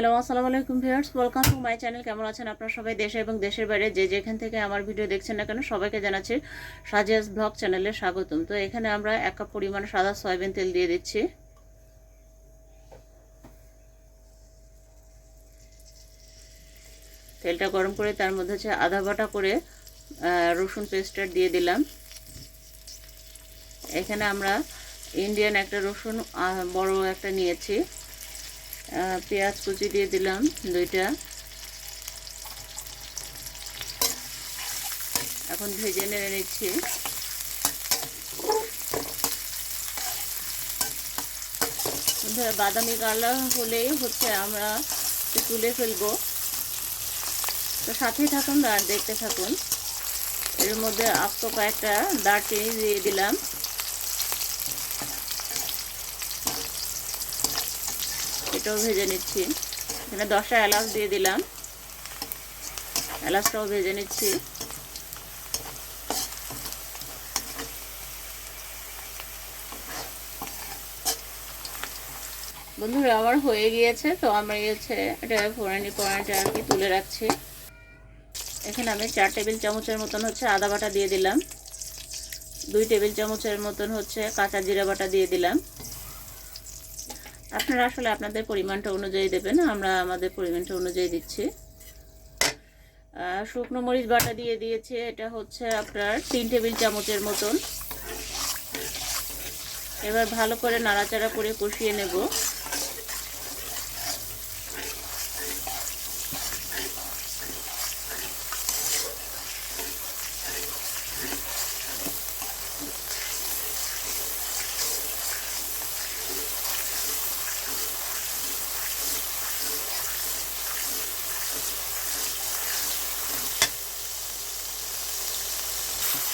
Hello আসসালামু আলাইকুম viewers welcome to my channel কেমন আছেন আপনারা সবাই? দেশে এবং দেশের বাইরে যে যেখান থেকে আমার ভিডিও দেখছেন না কেন, সবাইকে জানাচ্ছি সাজিয়াস ব্লগ চ্যানেলে স্বাগতম। তো এখানে আমরা এক কাপ পরিমাণ সাদা সয়াবিন তেল দিয়ে দিচ্ছি। তেলটা গরম করে তার মধ্যে হচ্ছে আধা বাটা করে রসুন পেস্টটা দিয়ে দিলাম। এখানে আমরা ইন্ডিয়ান একটা রসুন বড় একটা নিয়েছি। পেঁয়াজ কুচি দিয়ে দিলাম দুইটা। এখন ভেজে নেড়ে নিচ্ছি। বাদামি কালার হলেই হচ্ছে আমরা তুলে ফেলব। তো সাথেই থাকুন আর দেখতে থাকুন। এর মধ্যে আস্ত কয়েকটা দারচিনি দিয়ে দিলাম। এটাও ভেজে নিচ্ছি। এখানে দশটা এলাচ দিয়ে দিলাম। এলাচটাও ভেজে নিচ্ছি। বন্ধুরা আমার হয়ে গিয়েছে তো আমরা হচ্ছে এটা ফোড়ানি পোড়ানিটা আর কি তুলে রাখছি। এখানে আমি চার টেবিল চামচের মতন হচ্ছে আদা বাটা দিয়ে দিলাম। দুই টেবিল চামচের মতন হচ্ছে কাঁচা জিরা বাটা দিয়ে দিলাম। আপনারা আসলে আপনাদের পরিমাণটা অনুযায়ী দেবেন, আমরা আমাদের পরিমাণটা অনুযায়ী দিচ্ছি। শুকনো মরিচ বাটা দিয়ে দিয়েছে, এটা হচ্ছে আপনার তিন টেবিল চামচের মতন। এবার ভালো করে নাড়াচাড়া করে কষিয়ে নেব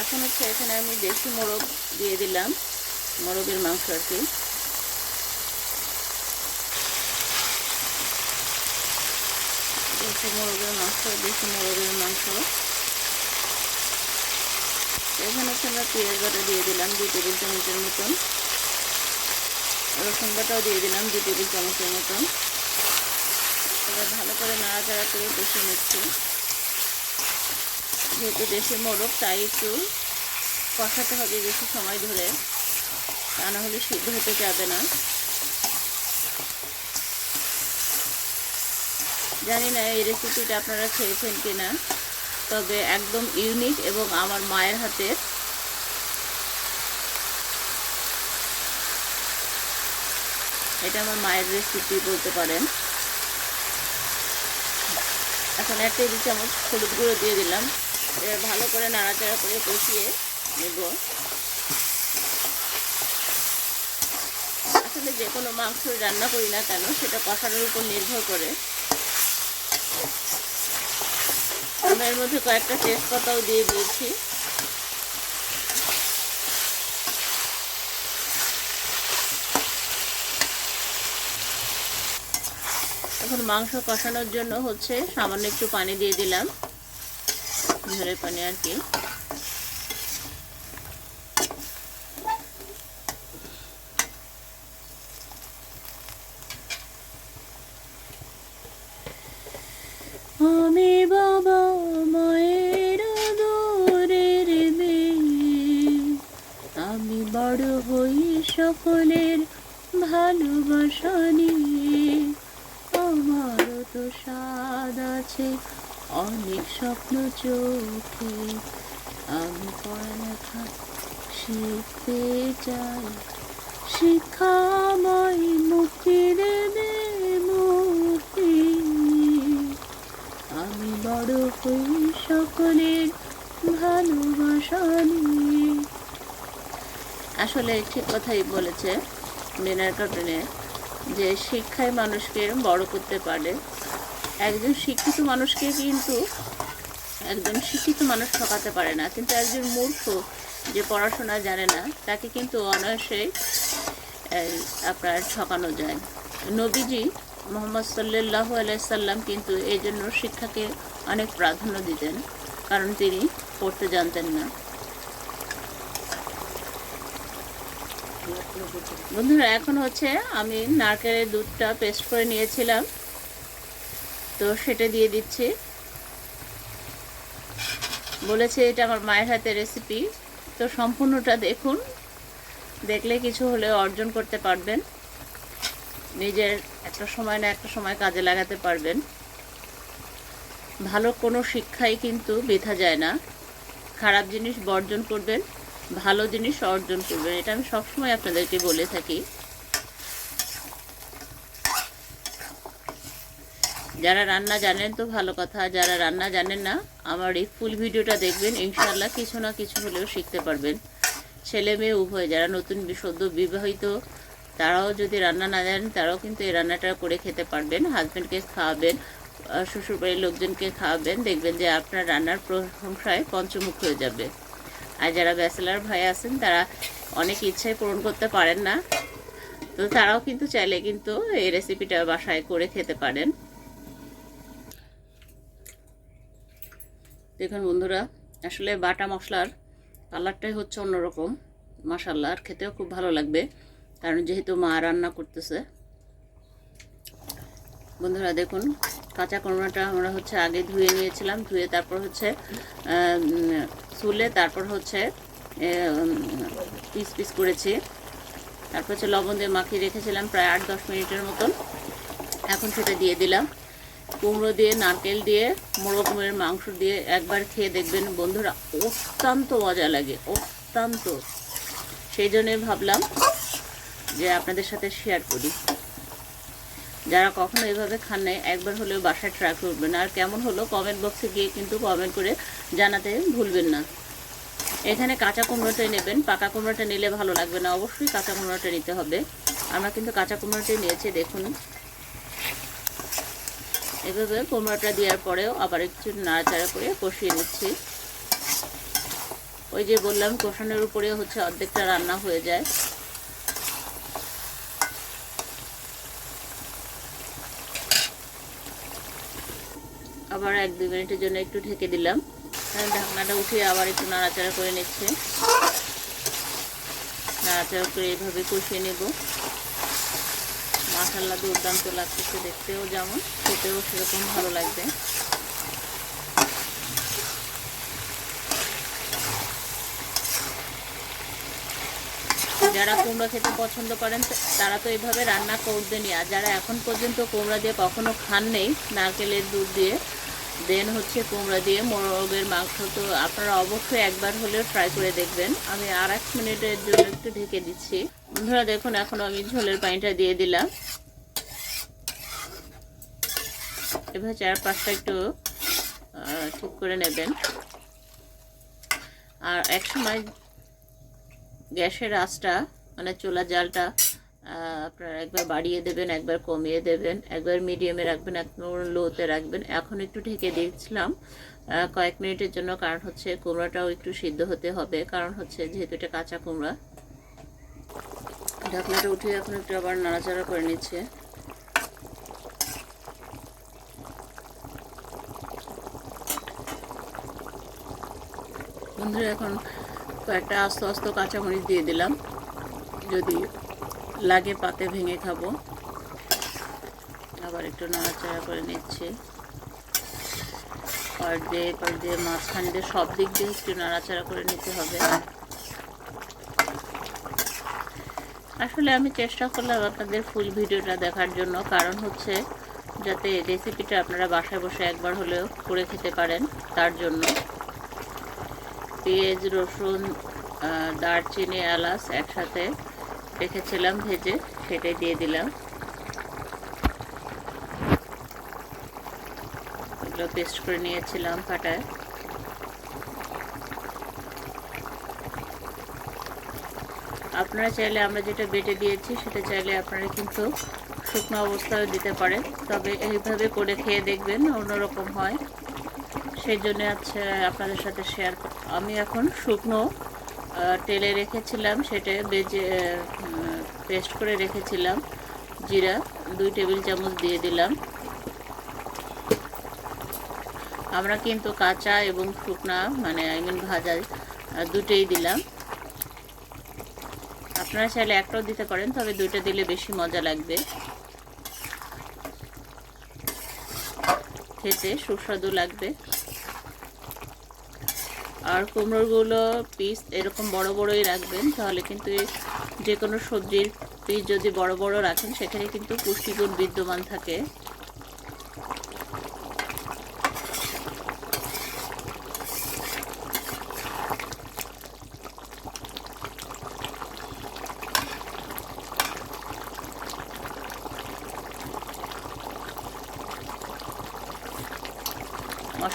এখন হচ্ছে এখানে আমি দেশি মোরগ দিয়ে দিলাম, মোরগের মাংস আর কি। দেশি মোরগের মাংস, দেশি মোরগের মাংস। এখানে হচ্ছে আমরা পেঁয়াজ বাটা দিয়ে দিলাম, দুই টেবিল চামচের মতন। রসুন বাটাও দিয়ে দিলাম, দুই টেবিল চামচের মতন। এবার ভালো করে নাড়াচাড়া করে কষে নিচ্ছি। যেহেতু দেশি মোরগ, তাই একটু কষাতে হবে বেশি সময় ধরে, তা না হলে সিদ্ধ হতে যাবে না। জানি না এই রেসিপিটা আপনারা খেয়েছেন কি না তবে একদম ইউনিক এবং আমার মায়ের হাতের। এটা আমার মায়ের রেসিপি বলতে পারেন। এখন এক টেবিল চামচ হলুদ গুঁড়ো দিয়ে দিলাম। ভালো করে নাড়াচাড়া করে কষিয়ে আসলে যে কোনো মাংস রান্না করি না কেন, সেটা কষানোর উপর নির্ভর করে। আমরা এর মধ্যে কয়েকটা তেজপাতাও দিয়ে দিয়েছি। এখন মাংস কষানোর জন্য হচ্ছে সামান্য একটু পানি দিয়ে দিলাম। ঝোলের পানি আর কি আমি বাবা মায়ের দূরের মেয়ে আমি বড় হই সকলের ভালোবাসা নিয়ে। আমারও তো স্বাদ আছে, অনেক স্বপ্ন চোখে। আমি পড়ালেখা শিখতে চাই, শিক্ষাময় মুক্তি দেবে মুক্তি আমি বড় হই সকলের ভালোবাসা নিয়ে আসলে ঠিক কথাই বলেছে মিনার কাটনে যে শিক্ষায় মানুষকে বড় করতে পারে একজন শিক্ষিত মানুষকে কিন্তু একজন শিক্ষিত মানুষ ঠকাতে পারে না। কিন্তু একজন মূর্খ যে পড়াশোনা জানে না, তাকে কিন্তু অনায়াসেই আপনার ঠকানো যায়। নবীজি মোহাম্মদ সাল্লাহ আলাইসাল্লাম কিন্তু এই জন্য শিক্ষাকে অনেক প্রাধান্য দিতেন, কারণ তিনি পড়তে জানতেন না। বন্ধুরা, এখন হচ্ছে আমি নারকেলের দুধটা পেস্ট করে নিয়েছিলাম। তো সেটা দিয়ে দিচ্ছি। বলেছে এটা আমার মায়ের হাতে রেসিপি তো সম্পূর্ণটা দেখুন। দেখলে কিছু হলে অর্জন করতে পারবেন। নিজের একটা সময় না একটা সময় কাজে লাগাতে পারবেন। ভালো কোনো শিক্ষাই কিন্তু বৃথা যায় না। খারাপ জিনিস বর্জন করবেন। ভালো জিনিস অর্জন করবেন। এটা আমি সবসময় আপনাদেরকে বলে থাকি। যারা রান্না জানেন তো ভালো কথা, যারা রান্না জানেন না, আমার এই ফুল ভিডিওটা দেখবেন ইনশাল্লাহ কিছু না কিছু হলেও শিখতে পারবেন। ছেলে মেয়ে উভয়, যারা নতুন সদ্য বিবাহিত, তারাও যদি রান্না না জানেন, তারাও কিন্তু এই রান্নাটা করে খেতে পারবেন। হাজব্যান্ডকে খাওয়াবেন শ্বশুরবাড়ির লোকজনকে খাওয়াবেন, দেখবেন যে আপনার রান্নার প্রশংসায় পঞ্চমুখ হয়ে যাবে। আর যারা ব্যাচেলার ভাই আছেন, তারা অনেক ইচ্ছাই পূরণ করতে পারেন না। তো তারাও কিন্তু চাইলে কিন্তু এই রেসিপিটা বাসায় করে খেতে পারেন। দেখুন বন্ধুরা, আসলে বাটা মশলার কালারটাই হচ্ছে অন্যরকম মাসাল্লা আর খেতেও খুব ভালো লাগবে, কারণ যেহেতু মা রান্না করতেছে। বন্ধুরা, দেখুন কাঁচা কর্মাটা আমরা হচ্ছে আগে ধুয়ে নিয়েছিলাম, ধুয়ে তারপর হচ্ছে চুলে তারপর হচ্ছে পিস পিস করেছি। তারপর হচ্ছে লবণ দিয়ে মাখিয়ে রেখেছিলাম প্রায় আট দশ মিনিটের মতন। এখন সেটা দিয়ে দিলাম। কুমড়ো দিয়ে, নারকেল দিয়ে মোরগমের মাংস দিয়ে একবার খেয়ে দেখবেন বন্ধুরা অত্যন্ত মজা লাগে, অত্যন্ত। সেই জন্যে ভাবলাম যে আপনাদের সাথে শেয়ার করি। যারা কখনো এভাবে খান নাই, একবার হলেও বাসায় ট্রাই করবেন। আর কেমন হলো কমেন্ট বক্সে গিয়ে কিন্তু কমেন্ট করে জানাতে ভুলবেন না। এখানে কাঁচা কুমড়োটাই নেবেন, পাকা কুমড়োটা নিলে ভালো লাগবে না। অবশ্যই কাঁচা কুমড়োটা নিতে হবে। আমরা কিন্তু কাঁচা কুমড়োটাই নিয়েছি, দেখুন। এভাবে কুমড়োটা দেওয়ার পরেও আবার একটু নাড়াচাড়া করে কষিয়ে নিচ্ছি। ওই যে বললাম, কষানোর উপরে হচ্ছে অর্ধেকটা রান্না হয়ে যায়। আবার এক, দুই মিনিটের জন্য একটু ঢেকে দিলাম। ঢাকনাটা উঠিয়ে আবার একটু নাড়াচাড়া করে নিচ্ছে। নাড়াচাড়া করে এইভাবে কষিয়ে নেব। মাসাল্লা দুর্দান্ত লাগতেছে দেখতেও যেমন, খেতেও সেরকম ভালো লাগবে। যারা কুমড়া খেতে পছন্দ করেন, তারা তো এইভাবে রান্না করবেনই। আর যারা এখন পর্যন্ত কুমড়া দিয়ে কখনো খান নেই নারকেলের দুধ দিয়ে দেন হচ্ছে কুমড়া দিয়ে মোরগের মাংস। তো আপনারা অবশ্যই একবার হলেও ট্রাই করে দেখবেন। আমি আর এক মিনিটের জন্য একটু ঢেকে দিচ্ছি। বন্ধুরা, দেখুন, এখন আমি ঝোলের পানিটা দিয়ে দিলাম। এবার চার পাঁচটা একটু ঠিক করে নেবেন। আর এক সময় গ্যাসের আঁচটা মানে চোলা জালটা আপনার একবার বাড়িয়ে দেবেন, একবার কমিয়ে দেবেন, একবার মিডিয়ামে রাখবেন, একবার লোতে রাখবেন। এখন একটু ঢেকে দিয়েছিলাম কয়েক মিনিটের জন্য, কারণ হচ্ছে কুমড়াটাও একটু সিদ্ধ হতে হবে, কারণ হচ্ছে যেহেতু এটা কাঁচা কুমড়া। ঢাকনাটা উঠিয়ে এখন একটু আবার নাড়াচাড়া করে নিচ্ছে। বন্ধুরা, এখন কয়েকটা আস্তে আস্তে কাঁচামরিচ দিয়ে দিলাম, যদি লাগে, পাতে ভেঙে খাব। আবার একটু নাড়াচাড়া করে নিচ্ছি। পার দিয়ে পার দিয়ে মাঝখান দিয়ে সব দিক দিয়ে একটু নাড়াচাড়া করে নিতে হবে। আসলে আমি চেষ্টা করলাম আপনাদের ফুল ভিডিওটা দেখার জন্য, কারণ হচ্ছে যাতে রেসিপিটা আপনারা বাসায় বসে একবার হলেও করে খেতে পারেন তার জন্য। পেঁয়াজ, রসুন দারচিনি, এলাচ একসাথে রেখেছিলাম, ভেজে সেটাই দিয়ে দিলাম। এগুলো পেস্ট করে নিয়েছিলাম পাটায়। আপনারা চাইলে, আমরা যেটা বেটে দিয়েছি, সেটা চাইলে আপনারা কিন্তু শুকনো অবস্থায় দিতে পারেন। তবে এইভাবে করে খেয়ে দেখবেন, অন্যরকম হয়। সেই জন্য আচ্ছা আপনাদের সাথে শেয়ার আমি এখন শুকনো তেলে রেখেছিলাম, সেটা বেজে পেস্ট করে রেখেছিলাম, জিরা, দুই টেবিল চামচ দিয়ে দিলাম। আমরা কিন্তু কাঁচা এবং শুকনা মানে আই মিন ভাজা দুটোই দিলাম। আপনারা চাইলে একটাও দিতে পারেন, তবে দুইটা দিলে বেশি মজা লাগবে। খেতে সুস্বাদু লাগবে। আর কুমড়োগুলো পিস এরকম বড় বড়ই রাখবেন, তাহলে কিন্তু যে কোনো সবজির পিস যদি বড় বড় রাখেন, সেখানে কিন্তু পুষ্টিগুণ বিদ্যমান থাকে।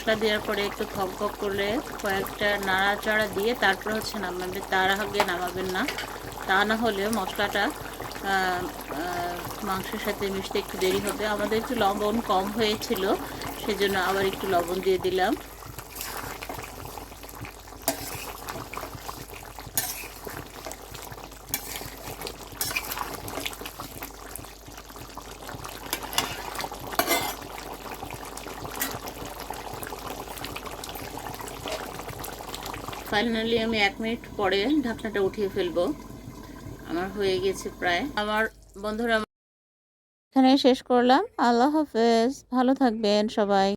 মশলা দেওয়ার পরে একটু থকবক করলে কয়েকটা নাড়াচাড়া দিয়ে তারপর হচ্ছে নামাবেন তার আগে নামাবেন না। তা না হলে মশলাটা মাংসের সাথে মিশতে একটু দেরি হবে। আমাদের একটু লবণ কম হয়েছিল, সেজন্য আবার একটু লবণ দিয়ে দিলাম। ফাইনালি আমি এক মিনিট পরে ঢাকনাটা উঠিয়ে ফেলব। আমার হয়ে গেছে প্রায়। আমার বন্ধুরা এখানে শেষ করলাম। আল্লাহ হাফেজ। ভালো থাকবেন সবাই।